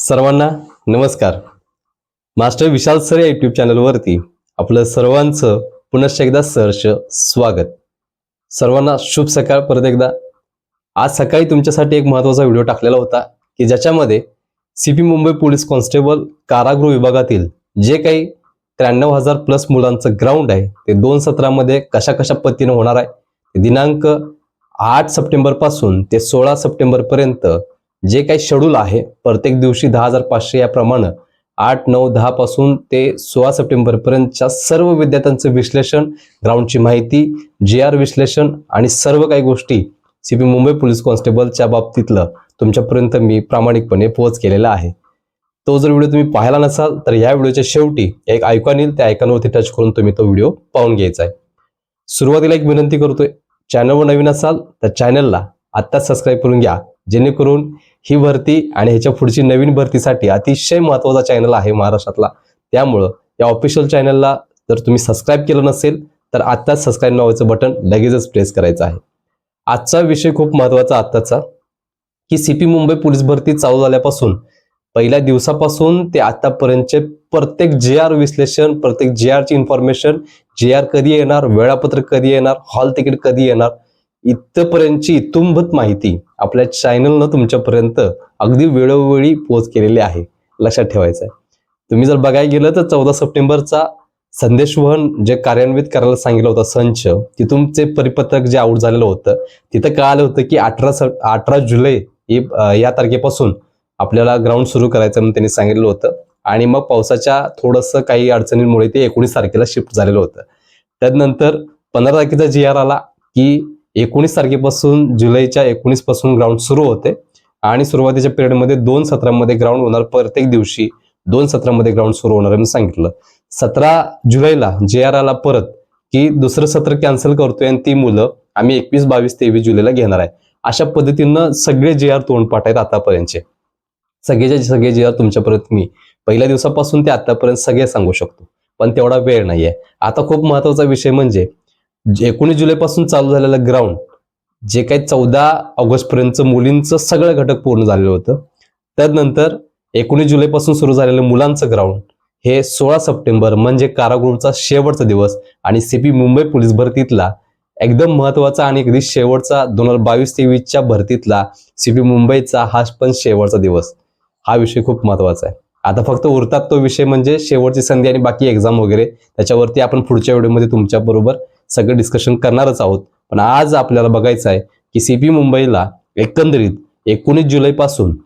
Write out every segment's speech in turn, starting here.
सर्वांना नमस्कार. Master Vishal sir या युट्यूब चॅनलवरती आपलं सर्वांचं पुनश्च एकदा सहर्ष स्वागत. सर्वांना शुभ सकाळ परत एकदा. आज सकाळी तुमच्यासाठी एक महत्त्वाचा व्हिडिओ टाकलेला होता की ज्याच्यामध्ये C P Mumbai police constable कारागृह विभागातील जे काही त्र्याण्णव हजार प्लस मुलांचं ग्राउंड आहे ते दोन सत्रामध्ये कशा कशा पद्धतीने होणार आहे दिनांक आठ सप्टेंबरपासून ते सोळा सप्टेंबरपर्यंत जे काही शेड्यूल आहे प्रत्येक दिवशी दहा हजार पाचशे याप्रमाणे आठ नऊ दहा पासून ते सोळा सप्टेंबर पर्यंतच्या सर्व विद्यार्थ्यांचं विश्लेषण ग्राउंडची माहिती जी आर विश्लेषण आणि सर्व काही गोष्टी सी पी मुंबई पोलीस कॉन्स्टेबलच्या बाबतीतलं तुमच्यापर्यंत मी प्रामाणिकपणे पोहोच केलेला आहे. तो जर व्हिडिओ तुम्ही पाहिला नसाल तर या व्हिडिओच्या शेवटी एक आयकॉन येईल त्या आयकॉनवरती टच करून तुम्ही तो व्हिडिओ पाहून घ्यायचा आहे. सुरुवातीला एक विनंती करतोय चॅनलवर नवीन असाल तर चॅनलला आत्ताच सबस्क्राईब करून घ्या जेणेकरून ही भरती आणि ह्याच्या पुढची नवीन भरतीसाठी अतिशय महत्त्वाचा चॅनल आहे महाराष्ट्रातला. त्यामुळं या ऑफिशियल चॅनलला जर तुम्ही सबस्क्राईब केलं नसेल तर आत्ताच सबस्क्राईब नावाचं बटन लगेचच प्रेस करायचं आहे. आजचा विषय खूप महत्त्वाचा आत्ताचा की सी पी मुंबई पोलीस भरती चालू झाल्यापासून पहिल्या दिवसापासून ते आतापर्यंतचे प्रत्येक जे आर विश्लेषण प्रत्येक जे आरची इन्फॉर्मेशन जे आर कधी येणार वेळापत्रक कधी येणार हॉल तिकीट कधी येणार इथपर्यंतची इतुंभत माहिती आपल्या चॅनलनं तुमच्यापर्यंत अगदी वेळोवेळी पोच केलेली आहे. लक्षात ठेवायचं आहे तुम्ही जर बघायला गेलं तर चौदा सप्टेंबरचा संदेशवहन जे कार्यान्वित करायला सांगितलं होतं संच तिथूनचे परिपत्रक जे आऊट झालेलं होतं तिथं कळालं होतं की अठरा स अठरा जुलै या तारखेपासून आपल्याला ग्राउंड सुरू करायचं म्हणून त्यांनी सांगितलं होतं. आणि मग पावसाच्या थोडंसं काही अडचणींमुळे ते एकोणीस तारखेला शिफ्ट झालेलं होतं. त्यानंतर पंधरा तारखेचा जी आर आला की एकोणीस तारखेपासून जुलैच्या एकोणीसपासून ग्राउंड सुरू होते. आणि सुरुवातीच्या पिरियडमध्ये दोन सत्रामध्ये ग्राउंड होणार प्रत्येक दिवशी. दोन सत्रामध्ये ग्राउंड सुरू होणार आहे सांगितलं. सतरा जुलैला जे आर आला परत की दुसरं सत्र कॅन्सल करतोय आणि ती मुलं आम्ही एकवीस बावीस तेवीस जुलैला घेणार आहे. अशा पद्धतीनं सगळे जे आर तोंडपाठ आहेत आतापर्यंतचे. सगळेचे सगळे जे आर तुमच्यापर्यंत मी पहिल्या दिवसापासून ते आतापर्यंत सगळे सांगू शकतो. पण तेवढा वेळ नाहीये. आता खूप महत्त्वाचा विषय म्हणजे एकोणीस जुलैपासून चालू झालेलं ग्राउंड जे काही चौदा ऑगस्ट पर्यंतचं मुलींचं सगळं घटक पूर्ण झालेलं होतं. त्यानंतर एकोणीस जुलैपासून सुरू झालेलं मुलांचं ग्राउंड हे सोळा सप्टेंबर म्हणजे कारागृहचा शेवटचा दिवस आणि सीपी मुंबई पोलीस भरतीतला एकदम महत्त्वाचा आणि अगदी शेवटचा दोन हजार बावीस तेवीसच्या भरतीतला सीपी मुंबईचा हा पण शेवटचा दिवस. हा विषय खूप महत्त्वाचा आहे. आता फक्त उरतात तो विषय म्हणजे शेवटची संधी आणि बाकी एक्झाम वगैरे त्याच्यावरती आपण पुढच्या व्हिडिओमध्ये तुमच्याबरोबर सगळं डिस्कशन करणारच आहोत. पण आज आपल्याला बघायचं आहे की सीपी मुंबईला एकंदरीत एकोणीस जुलैपासून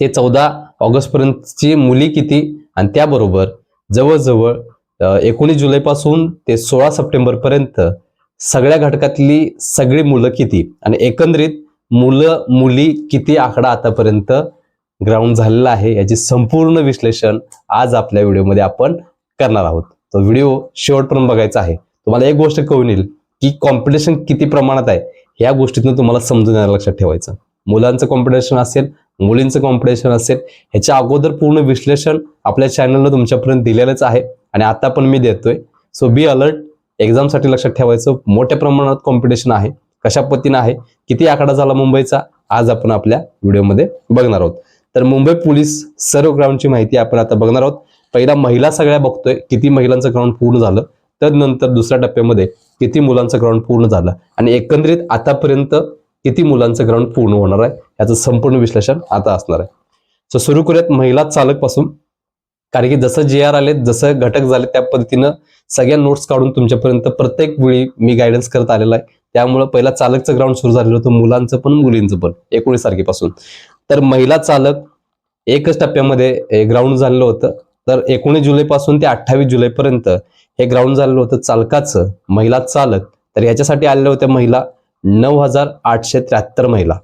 ते चौदा ऑगस्टपर्यंतची मुली किती? आणि त्याबरोबर जवळजवळ एकोणीस जुलैपासून ते सोळा सप्टेंबरपर्यंत सगळ्या घटकातली सगळी मुलं किती? आणि एकंदरीत मुलं मुली किती आकडा आतापर्यंत ग्राउंड झालेला आहे याचे संपूर्ण विश्लेषण आज आपल्या व्हिडिओमध्ये आपण करणार आहोत. तो व्हिडिओ शेवटपर्यंत बघायचा आहे. तुम्हाला एक गोष्ट कळून येईल की कॉम्पिटिशन किती प्रमाणात आहे? या गोष्टीतून तुम्हाला समजून यायला लक्षात ठेवायचं. मुलांचं कॉम्पिटिशन असेल मुलींचं कॉम्पिटिशन असेल ह्याच्या अगोदर पूर्ण विश्लेषण आपल्या चॅनलनं तुमच्यापर्यंत दिलेलंच आहे आणि आता पण मी देतोय. सो बी अलर्ट एक्झामसाठी लक्षात ठेवायचं. मोठ्या प्रमाणात कॉम्पिटिशन आहे. कशा पद्धतीनं आहे? किती आकडा झाला मुंबईचा? आज आपण आपल्या व्हिडिओमध्ये बघणार आहोत. तर मुंबई पोलीस सर्व ग्राउंडची माहिती आपण आता बघणार आहोत. पहिला महिला सगळ्या बघतोय. किती महिलांचं ग्राउंड पूर्ण झालं? त्यानंतर दुसऱ्या टप्प्यामध्ये किती मुलांचं ग्राउंड पूर्ण झालं आणि एकंदरीत आतापर्यंत किती मुलांचं ग्राउंड पूर्ण होणार आहे याचं संपूर्ण विश्लेषण आता असणार आहे. सो सुरू करूयात महिला चालकपासून कारण की जसं जे आर आले जसं घटक झाले त्या पद्धतीनं सगळ्या नोट्स काढून तुमच्यापर्यंत प्रत्येक वेळी मी गायडन्स करत आलेला आहे. त्यामुळे पहिला चालकचं ग्राउंड सुरू झालेलं होतं मुलांचं पण मुलींचं पण एकोणीस तारखेपासून. तर महिला चालक एकच टप्प्यामध्ये ग्राउंड झालेलं होतं. तर एकोणीस जुलैपासून ते अठ्ठावीस जुलैपर्यंत हे ग्राउंड झालेलं होतं चालकाचं महिला चालक. तर याच्यासाठी आलेल्या होत्या महिला नऊ हजार आठशे त्र्याहत्तर महिला.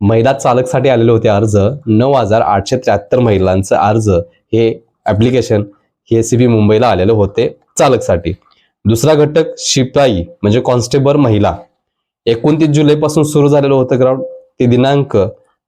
महिला चालकसाठी आलेले होते अर्ज नऊ हजार आठशे त्र्याहत्तर महिलांचं अर्ज. हे ऍप्लिकेशन हे सी बी मुंबईला आलेले होते चालकसाठी. दुसरा घटक शिपाई म्हणजे कॉन्स्टेबल महिला. एकोणतीस जुलैपासून सुरू झालेलं होतं ग्राउंड ते दिनांक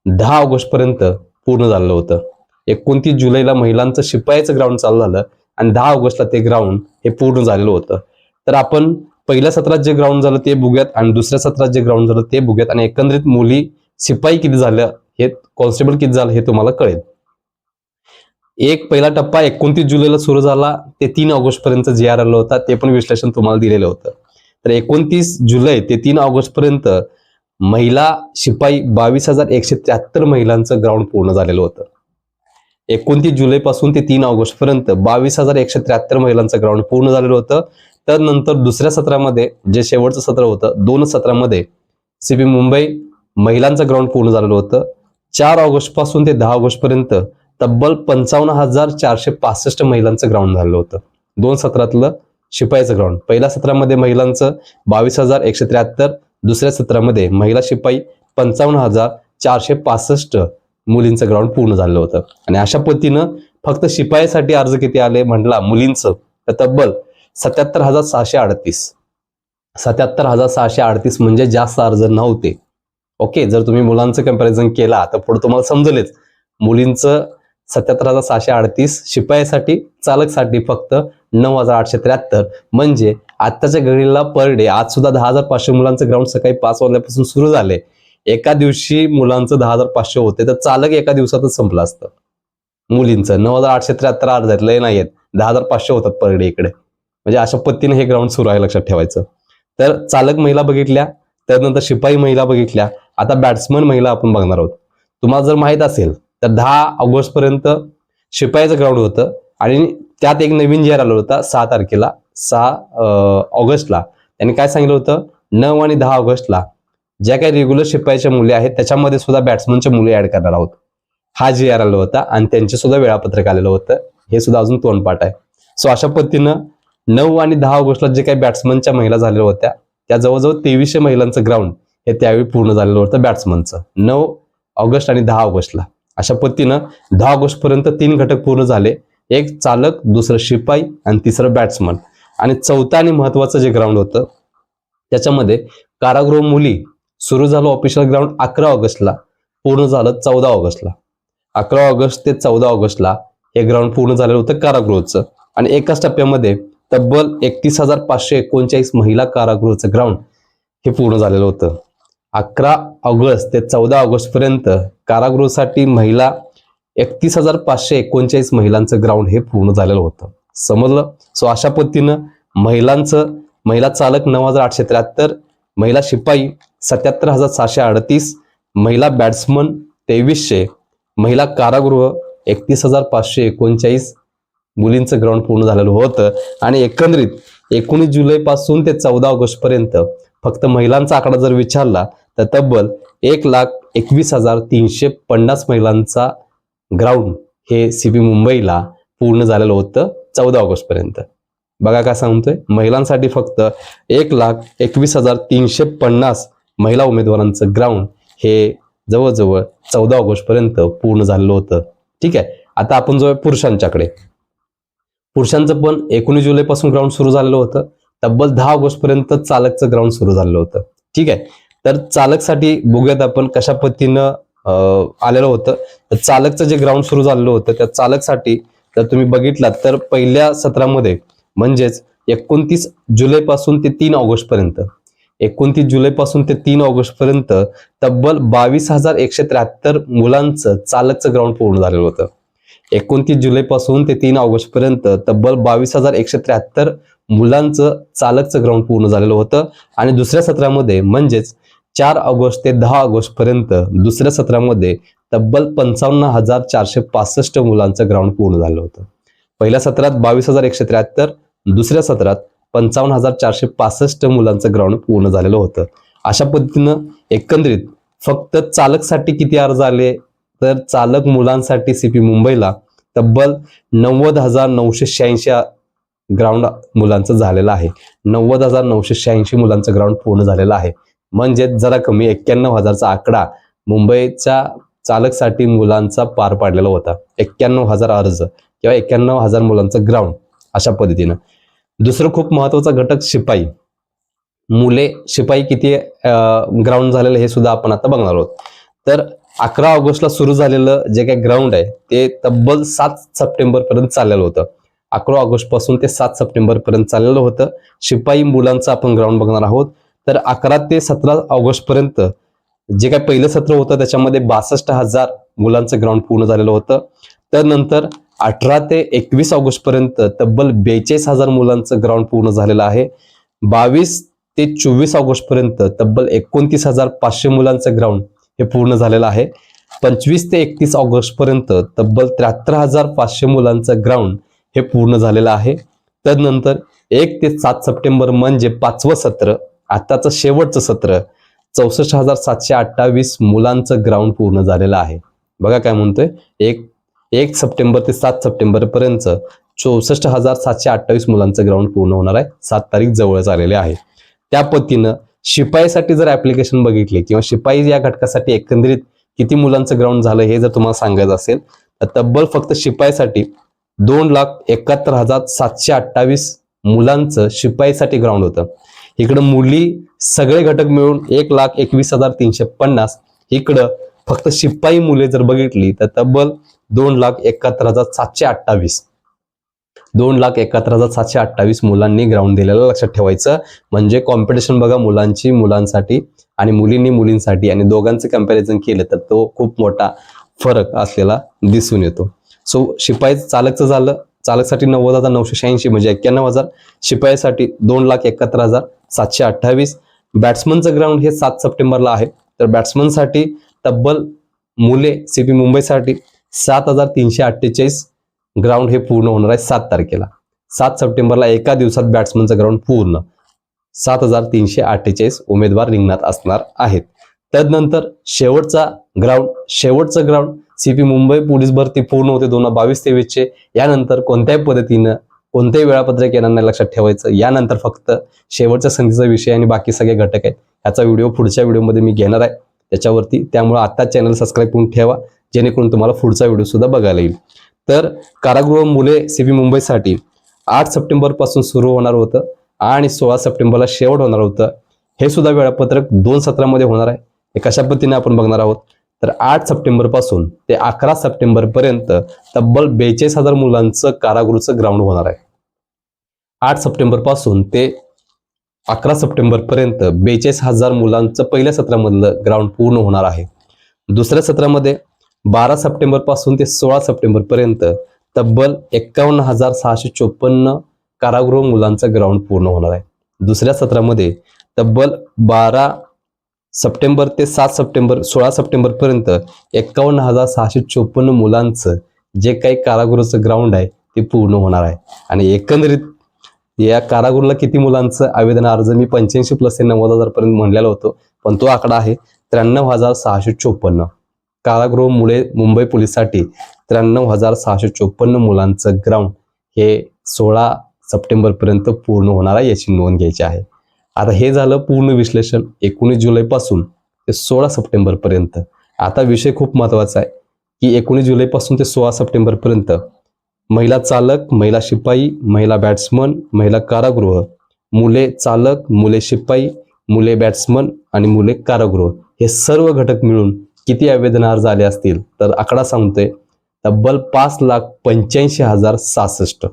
दहा ऑगस्ट पर्यंत पूर्ण झालेलं होतं. एकोणतीस जुलैला महिलांचं शिपायाचं ग्राउंड चालू झालं आणि दहा ऑगस्टला ते ग्राउंड हे पूर्ण झालेलं होतं. तर आपण पहिल्या सत्रात जे ग्राउंड झालं ते बघूयात आणि दुसऱ्या सत्रात जे ग्राउंड झालं ते बघूयात आणि एकंदरीत मुली शिपाई किती झाल्या हे कॉन्स्टेबल किती झालं हे तुम्हाला कळेल. एक पहिला टप्पा एकोणतीस जुलैला सुरू झाला ते तीन ऑगस्ट पर्यंत जे आर आलं होता ते पण विश्लेषण तुम्हाला दिलेलं होतं. तर एकोणतीस जुलै ते तीन ऑगस्ट पर्यंत महिला शिपाई बावीस हजार एकशे त्र्याहत्तर महिलांचं ग्राउंड पूर्ण झालेलं होतं. एकोणतीस जुलैपासून ते तीन ऑगस्ट पर्यंत बावीस हजार एकशे त्र्याहत्तर महिलांचं ग्राउंड पूर्ण झालेलं होतं. तर नंतर दुसऱ्या सत्रामध्ये जे शेवटचं सत्र होतं दोन सत्रामध्ये सीबी मुंबई महिलांचं ग्राउंड पूर्ण झालेलं होतं. चार ऑगस्टपासून ते दहा ऑगस्ट पर्यंत तब्बल पंचावन्न हजार चारशे पासष्ट महिलांचं ग्राउंड झालेलं होतं. दोन सत्रातलं शिपाईचं ग्राउंड पहिल्या सत्रामध्ये महिलांचं बावीस हजार एकशे त्र्याहत्तर दुसऱ्या सत्रामध्ये महिला शिपाई पंचावन्न हजार चारशे पासष्ट मुलींचं ग्राउंड पूर्ण झालं होतं. आणि अशा पद्धतीनं फक्त शिपाईसाठी अर्ज किती आले म्हटला मुलींचं तर तब्बल सत्याहत्तर हजार सहाशे अडतीस. सत्याहत्तर हजार सहाशे अडतीस म्हणजे जास्त अर्ज नव्हते. ओके जर तुम्ही मुलांचं कंपॅरिझन केला तर पुढे तुम्हाला समजलेच. मुलींचं सत्याहत्तर हजार सहाशे अडतीस शिपायासाठी चालकसाठी फक्त नऊ हजार आठशे त्र्याहत्तर. म्हणजे आत्ताच्या घडीला पर डे आज सुद्धा दहा हजार पाचशे मुलांचं ग्राउंड सकाळी पाच वाजल्यापासून सुरू झाले एका दिवशी मुलांचं दहा हजार पाचशे होते तर चालक एका दिवसातच संपलं असतं. मुलींचं. नऊ हजार आठशे त्र्याहत्तर अर्ज आहेत लय नाही आहेत दहा हजार पाचशे होतात पर डे इकडे. म्हणजे अशा पद्धतीने हे ग्राउंड सुरू आहे लक्षात ठेवायचं. तर चालक महिला बघितल्या त्यानंतर शिपाई महिला बघितल्या आता बॅट्समन महिला आपण बघणार आहोत. तुम्हाला जर माहीत असेल तर दहा ऑगस्ट पर्यंत शिपाईचं ग्राउंड होतं आणि त्यात एक नवीन जेअर आलं होता सहा तारखेला सहा ऑगस्टला. त्यांनी काय सांगितलं होतं? नऊ आणि दहा ऑगस्टला ज्या काही रेग्युलर शिपाईच्या मुली आहेत त्याच्यामध्ये सुद्धा बॅट्समनच्या मुली ऍड करणार आहोत हा जी आर आला होता आणि त्यांचे सुद्धा वेळापत्रक आलेलं होतं. हे सुद्धा अजून तोंडपाठ आहे. सो अशा पद्धतीनं नऊ आणि दहा ऑगस्टला जे काही बॅट्समनच्या महिला झालेल्या होत्या त्या जवळजवळ तेवीसशे महिलांचं ग्राउंड हे त्यावेळी पूर्ण झालेलं होतं बॅट्समनचं नऊ ऑगस्ट आणि दहा ऑगस्टला. अशा पद्धतीनं दहा ऑगस्ट पर्यंत तीन घटक पूर्ण झाले. एक चालक दुसरं शिपाई आणि तिसरं बॅट्समन आणि चौथं आणि महत्वाचं जे ग्राउंड होतं त्याच्यामध्ये कारागृह मुली सुरू झालं ऑफिशियल ग्राउंड अकरा ऑगस्टला पूर्ण झालं चौदा ऑगस्टला. अकरा ऑगस्ट ते चौदा ऑगस्टला हे ग्राउंड पूर्ण झालेलं होतं कारागृहचं. आणि एकाच टप्प्यामध्ये तब्बल एकतीस हजार पाचशे एकोणचाळीस महिला कारागृहचं ग्राउंड हे पूर्ण झालेलं होतं. अकरा ऑगस्ट ते चौदा ऑगस्ट पर्यंत कारागृहासाठी महिला एकतीस हजार पाचशे एकोणचाळीस महिलांचं ग्राउंड हे पूर्ण झालेलं होतं. समजलं? सो अशा पद्धतीनं महिलांचं महिला चालक नऊ हजार आठशे त्र्याहत्तर महिला शिपाई सत्याहत्तर हजार सहाशे अडतीस महिला बॅट्समन तेवीसशे महिला कारागृह एकतीस हजार पाचशे एकोणचाळीस. मुलींचं ग्राउंड पूर्ण झालेलं होतं. आणि एकंदरीत एकोणीस जुलैपासून ते चौदा ऑगस्टपर्यंत फक्त महिलांचा आकडा जर विचारला तर तब्बल एक लाख एकवीस हजार तीनशे पन्नास महिलांचा ग्राउंड हे सीबी मुंबईला पूर्ण झालेलं होतं चौदा ऑगस्टपर्यंत. बघा काय सांगतोय. महिलांसाठी फक्त एक लाख एकवीस हजार तीनशे पन्नास महिला उमेदवारांचं ग्राउंड हे जवळजवळ चौदा ऑगस्ट पर्यंत पूर्ण झालेलं होतं. ठीक आहे? आता आपण जो पुरुषांच्याकडे. पुरुषांचं पण एकोणीस जुलै पासून ग्राउंड सुरू झालेलं होतं. तब्बल दहा ऑगस्ट पर्यंत चालकचं ग्राउंड सुरू झालेलं होतं. ठीक आहे? तर चालकसाठी बघूयात आपण कशा पद्धतीनं आलेलं होतं. तर चालकचं जे ग्राउंड सुरू झालेलं होतं त्या चालकसाठी जर तुम्ही बघितलात तर पहिल्या सत्रामध्ये म्हणजेच एकोणतीस जुलै पासून ते तीन ऑगस्ट पर्यंत एकोणतीस जुलै पासून ते तीन ऑगस्ट पर्यंत तब्बल बावीस हजार एकशे त्र्याहत्तर मुलांचं चालकचं ग्राउंड पूर्ण झालेलं होतं. एकोणतीस जुलै पासून ते तीन ऑगस्ट पर्यंत तब्बल बावीस हजार एकशे त्र्याहत्तर मुलांचं चालकचं ग्राउंड पूर्ण झालेलं होतं. आणि दुसऱ्या सत्रामध्ये म्हणजेच चार ऑगस्ट ते दहा ऑगस्ट पर्यंत दुसऱ्या सत्रामध्ये तब्बल पंचावन्न हजार चारशे पासष्ट मुलांचं ग्राउंड पूर्ण झालं होतं. पहिल्या सत्रात बावीस हजार एकशे त्र्याहत्तर दुसऱ्या सत्रात पंचावन्न हजार चारशे पासष्ट मुलांचं ग्राउंड पूर्ण झालेलं होतं. अशा पद्धतीनं एकंदरीत फक्त चालकसाठी किती अर्ज आले? तर चालक मुलांसाठी सीपी मुंबईला तब्बल नव्वद हजार नऊशे शहाऐंशी ग्राउंड मुलांचं झालेलं आहे. नव्वद हजार नऊशे शहाऐंशी मुलांचं ग्राउंड पूर्ण झालेलं आहे. म्हणजे जरा कमी एक्क्याण्णव हजारचा आकडा मुंबईच्या चालकसाठी मुलांचा पार पाडलेला होता. एक्क्याण्णव हजार अर्ज किंवा एक्क्याण्णव हजार मुलांचं ग्राउंड अशा पद्धतीनं. दुसरं खूप महत्त्वाचा घटक शिपाई. मुले शिपाई किती ग्राउंड झालेलं हे सुद्धा आपण आता बघणार आहोत. तर अकरा ऑगस्टला सुरू झालेलं जे काही ग्राउंड आहे ते तब्बल सात सप्टेंबर पर्यंत चाललेलं होतं. अकरा ऑगस्टपासून ते सात सप्टेंबर पर्यंत चाललेलं होतं. शिपाई मुलांचं आपण ग्राउंड बघणार आहोत. तर अकरा ते सतरा ऑगस्ट पर्यंत जे काही पहिलं सत्र होतं त्याच्यामध्ये बासष्ट हजार मुलांचं ग्राउंड पूर्ण झालेलं होतं. तर नंतर अठरा ते एकवीस ऑगस्ट पर्यंत तब्बल बेचाळीस हजार मुलांचं ग्राउंड पूर्ण झालेलं आहे. बावीस ते चोवीस ऑगस्ट पर्यंत तब्बल एकोणतीस हजार पाचशे मुलांचं ग्राउंड हे पूर्ण झालेलं आहे. पंचवीस ते एकतीस ऑगस्ट पर्यंत तब्बल त्र्याहत्तर हजार पाचशे मुलांचं ग्राउंड हे पूर्ण झालेलं आहे. तदनंतर एक ते सात सप्टेंबर म्हणजे पाचवं सत्र आताचं शेवटचं सत्र चौसष्ट हजार सातशे अठ्ठावीस मुलांचं ग्राउंड पूर्ण झालेलं आहे. बघा काय म्हणतोय. एक एक सप्टेंबर ते सात सप्टेंबर पर्यंत चौसष्ट हजार सातशे अठ्ठावीस मुलांचं ग्राउंड पूर्ण होणार आहे. सात तारीख जवळच आलेले आहे. त्या पद्धतीनं शिपाईसाठी जर ऍप्लिकेशन बघितले किंवा शिपाई या घटकासाठी एकंदरीत किती मुलांचं ग्राउंड झालं हे जर तुम्हाला सांगायचं असेल तर तब्बल फक्त शिपाईसाठी दोन लाख एकाहत्तर हजार सातशे अठ्ठावीस मुलांचं शिपाईसाठी ग्राउंड होतं. इकडं मुली सगळे घटक मिळून एक लाख एकवीस हजार तीनशे पन्नास. इकडं फक्त शिपाई मुले जर बघितली तर तब्बल दोन लाख एकाहत्तर हजार सातशे अठ्ठावीस. दोन लाख एकाहत्तर हजार सातशे अठ्ठावीस मुलांनी ग्राउंड दिलेलं लक्षात ठेवायचं. म्हणजे कॉम्पिटिशन बघा मुलांची मुलांसाठी आणि मुलींनी मुलींसाठी आणि दोघांचं कंपॅरिझन केलं तर तो खूप मोठा फरक असलेला दिसून येतो. सो शिपाई चालकचं झालं. चालकसाठी नव्वद हजार नऊशे शहाऐंशी म्हणजे एक्क्याण्णव हजार. शिपाईसाठी दोन लाख एकाहत्तर हजार सातशे अठ्ठावीस. बॅट्समनचं ग्राउंड हे सात सप्टेंबरला आहे. तर बॅट्समनसाठी तब्बल मुले सीपी मुंबईसाठी सात हजार तीनशे अठ्ठेचाळीस ग्राउंड हे पूर्ण होणार आहे सात तारखेला. सात सप्टेंबरला एका दिवसात बॅट्समनचं ग्राउंड पूर्ण सात हजार तीनशे अठ्ठेचाळीस उमेदवार रिंगणात असणार आहेत. त्यानंतर शेवटचा ग्राउंड शेवटचं ग्राउंड सीपी मुंबई पोलीस भरती पूर्ण होते दोन हजार बावीस तेवीसचे. यानंतर कोणत्याही पद्धतीनं कोणत्याही वेळापत्रक येणार नाही लक्षात ठेवायचं. यानंतर फक्त शेवटच्या संधीचा विषय आणि बाकी सगळे घटक आहेत. याचा व्हिडिओ पुढच्या व्हिडिओमध्ये मी घेणार आहे. त्याच्यावरती त्यामुळे आत्ता चॅनल सबस्क्राईब करून ठेवा जेणेकरून तुम्हाला पुढचा व्हिडिओ सुद्धा बघायला येईल. तर कारागृह मुले सीपी मुंबईसाठी आठ सप्टेंबरपासून सुरू होणार होतं आणि सोळा सप्टेंबरला शेवट होणार होतं. हे सुद्धा वेळापत्रक दोन सत्रामध्ये होणार आहे. हे कशा पद्धतीने आपण बघणार आहोत? तर आठ सप्टेंबरपासून ते अकरा सप्टेंबरपर्यंत तब्बल बेचाळीस हजार मुलांचं कारागृहचं ग्राउंड होणार आहे. आठ सप्टेंबरपासून ते अकरा सप्टेंबर पर्यंत बेचाळीस हजार मुलांचं पहिल्या सत्रामधलं ग्राउंड पूर्ण होणार आहे. दुसऱ्या सत्रामध्ये बारा सप्टेंबरपासून ते सोळा सप्टेंबर पर्यंत तब्बल एक्कावन्न हजार सहाशे चोपन्न कारागृह मुलांचं ग्राउंड पूर्ण होणार आहे. दुसऱ्या सत्रामध्ये तब्बल बारा सप्टेंबर ते सात सप्टेंबर सोळा सप्टेंबर पर्यंत एक्कावन्न हजार सहाशे चोपन्न मुलांचं जे काही कारागृहाचं ग्राउंड आहे ते पूर्ण होणार आहे. आणि एकंदरीत या कारागृहाला किती मुलांचं आवेदन अर्ज? मी पंच्याऐंशी प्लस ते नव्वद हजार पर्यंत म्हणलेला होतो पण तो आकडा आहे त्र्याण्णव हजार सहाशे चोपन्न. कारागृह मुळे मुंबई पोलीससाठी त्र्याण्णव हजार सहाशे चोपन्न मुलांचं ग्राउंड हे सोळा सप्टेंबर पर्यंत पूर्ण होणार आहे याची नोंद घ्यायची आहे. आता हे झालं पूर्ण विश्लेषण एकोणीस जुलैपासून ते सोळा सप्टेंबर पर्यंत आता विषय खूप महत्त्वाचा आहे की एकोणीस जुलैपासून ते सोळा सप्टेंबर पर्यंत महिला चालक महिला शिपाई महिला बॅट्समन महिला कारागृह मुले चालक मुले शिपाई मुले बॅट्समन आणि मुले कारागृह हे सर्व घटक मिळून किती आवेदन अर्ज आले असतील तर आकडा सांगतोय तब्बल पाच लाख पंच्याऐंशी हजार सहासष्ट.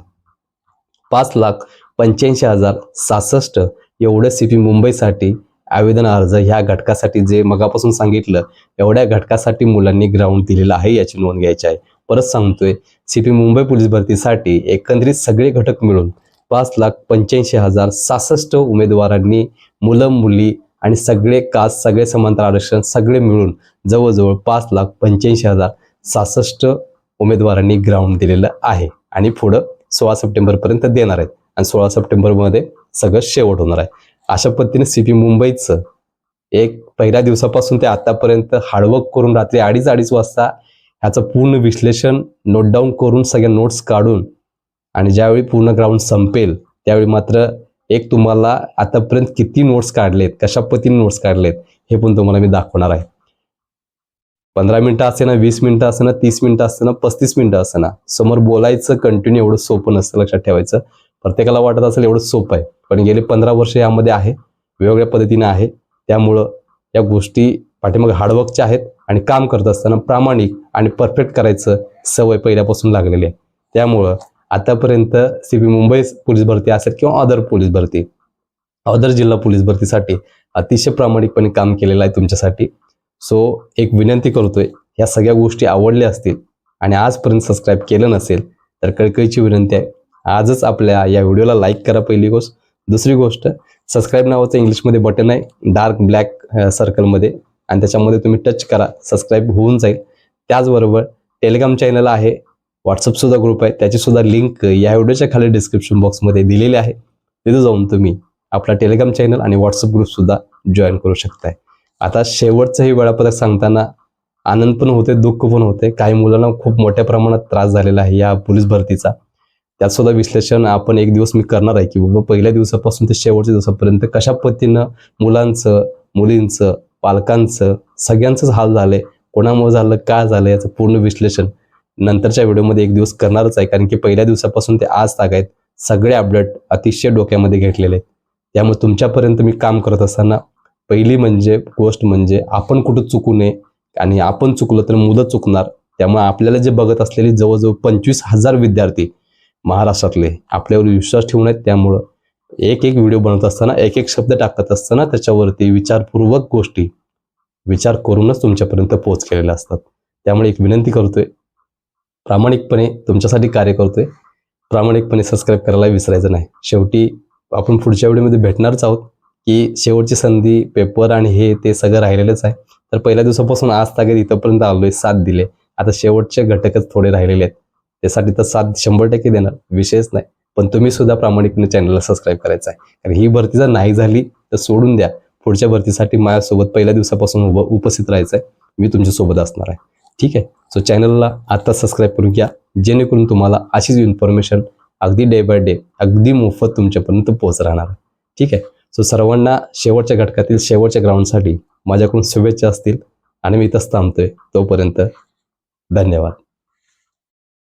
पाच लाख पंच्याऐंशी हजार सहासष्ट एवढं सीपी मुंबईसाठी आवेदन अर्ज ह्या घटकासाठी जे मगापासून सांगितलं एवढ्या घटकासाठी मुलांनी ग्राउंड दिलेलं आहे याची नोंद घ्यायची आहे. परत सांगतोय सीपी मुंबई पोलीस भरतीसाठी एकंदरीत सगळे घटक मिळून पाच लाख पंच्याऐंशी हजार सहासष्ट उमेदवारांनी मुलं मुली आणि सगळे कास्ट सगळे समांतर आरक्षण सगळे मिळून जवळजवळ पाच लाख पंच्याऐंशी हजार सहासष्ट उमेदवारांनी ग्राउंड दिलेलं आहे. आणि पुढं सोळा सप्टेंबरपर्यंत देणार आहेत. आणि सोळा सप्टेंबरमध्ये सगळं शेवट होणार आहे. अशा पद्धतीने सी पी मुंबईचं एक पहिल्या दिवसापासून ते आतापर्यंत हार्डवर्क करून रात्री अडीच अडीच वाजता ह्याचं पूर्ण विश्लेषण नोट डाऊन करून सगळ्या नोट्स काढून आणि ज्यावेळी पूर्ण ग्राउंड संपेल त्यावेळी मात्र एक तुम्हाला आतापर्यंत किती नोट्स काढलेत कशा पद्धतीने नोट्स काढलेत हे पण तुम्हाला मी दाखवणार आहे. पंधरा मिनटं असे ना वीस मिनिटं असं ना तीस मिनिटं असतं ना पस्तीस मिनिटं असं ना समोर बोलायचं कंटिन्यू एवढं सोपं नसतं लक्षात ठेवायचं. प्रत्येकाला वाटत असेल एवढं सोपं आहे. पण गेले पंधरा वर्ष यामध्ये आहे वेगवेगळ्या पद्धतीने आहे. त्यामुळं या गोष्टी पाठीमागे हार्डवर्कच्या आहेत आणि काम करत असताना प्रामाणिक आणि परफेक्ट करायचं सवय पहिल्यापासून लागलेली आहे. त्यामुळं आतापर्यंत सी बी मुंबई पोलीस भरती असेल किंवा अदर पोलीस भरती अदर जिल्हा पोलीस भरतीसाठी अतिशय प्रामाणिकपणे काम केलेलं आहे तुमच्यासाठी. सो एक विनंती करतोय या सगळ्या गोष्टी आवडल्या असतील आणि आजपर्यंत सबस्क्राईब केलं नसेल तर कळकळीची विनंती आहे आजच आपल्या या व्हिडिओला लाईक करा पहिली गोष्ट. दुसरी गोष्ट सबस्क्राईब नावाचं इंग्लिशमध्ये बटन आहे डार्क ब्लॅक सर्कलमध्ये आणि त्याच्यामध्ये तुम्ही टच करा सबस्क्राईब होऊन जाईल. त्याचबरोबर टेलिग्राम चॅनल आहे व्हॉट्सअपसुद्धा ग्रुप आहे त्याची सुद्धा लिंक या व्हिडिओच्या खाली डिस्क्रिप्शन बॉक्समध्ये दिलेली आहे. तिथं जाऊन तुम्ही आपला टेलिग्राम चॅनल आणि व्हॉट्सअप ग्रुपसुद्धा जॉईन करू शकताय. आता शेवटचं हे वेळापत्रक सांगताना आनंद पण होते दुःख पण होते. काही मुलांना खूप मोठ्या प्रमाणात त्रास झालेला आहे या पोलीस भरतीचा. त्यात सुद्धा विश्लेषण आपण एक दिवस मी करणार आहे की बाबा पहिल्या दिवसापासून ते शेवटच्या दिवसापर्यंत कशा पद्धतीनं मुलांचं मुलींचं पालकांचं सगळ्यांचंच हाल झालंय. कोणामुळे झालं काय झालं याचं पूर्ण विश्लेषण नंतरच्या व्हिडिओमध्ये एक दिवस करणारच आहे. कारण की पहिल्या दिवसापासून ते आज ताग आहेत. सगळे अपडेट अतिशय डोक्यामध्ये घेतलेले आहेत. त्यामुळे तुमच्यापर्यंत मी काम करत असताना पहिली म्हणजे गोष्ट म्हणजे आपण कुठं चुकू नये आणि आपण चुकलो तर मुलं चुकणार. त्यामुळे आपल्याला जे बघत असलेले जवळजवळ पंचवीस हजार विद्यार्थी महाराष्ट्रातले आपल्यावर विश्वास ठेवून आहेत. त्यामुळं एक एक व्हिडिओ बनवत असताना एक एक शब्द टाकत असताना त्याच्यावरती विचारपूर्वक गोष्टी विचार करूनच तुमच्यापर्यंत पोहोच केलेल्या असतात. त्यामुळे एक विनंती करतोय प्रामाणिकपणे तुमच्यासाठी कार्य करतोय. प्रामाणिकपणे सबस्क्राईब करायला विसरायचं नाही. शेवटी आपण पुढच्या व्हिडिओमध्ये भेटणारच आहोत की शेवटची संधी पेपर आणि हे ते सगळं राहिलेलंच आहे. तर पहिल्या दिवसापासून आज तागेत इथंपर्यंत आलोय साथ दिले. आता शेवटचे घटकच थोडे राहिलेले आहेत. त्यासाठी तर साथ शंभर टक्के देणार विषयच नाही. पण तुम्ही सुद्धा प्रामाणिकपणे चॅनलला सबस्क्राईब करायचं आहे. कारण ही भरती जर नाही झाली तर सोडून द्या. पुढच्या भरतीसाठी माझ्यासोबत पहिल्या दिवसापासून उभ उपस्थित राहायचं आहे मी तुमच्यासोबत असणार आहे. ठीक आहे? सो चॅनलला आता सबस्क्राईब करून घ्या. जेणेकरून तुम्हाला अशीच इन्फॉर्मेशन अगदी डे बाय डे अगदी मोफत तुमच्यापर्यंत पोहोच राहणार आहे. ठीक आहे? सो सर्वांना शेवटच्या घटकातील शेवटच्या ग्राउंडसाठी माझ्याकडून शुभेच्छा असतील. आणि मी इथंच थांबतोय. तोपर्यंत धन्यवाद.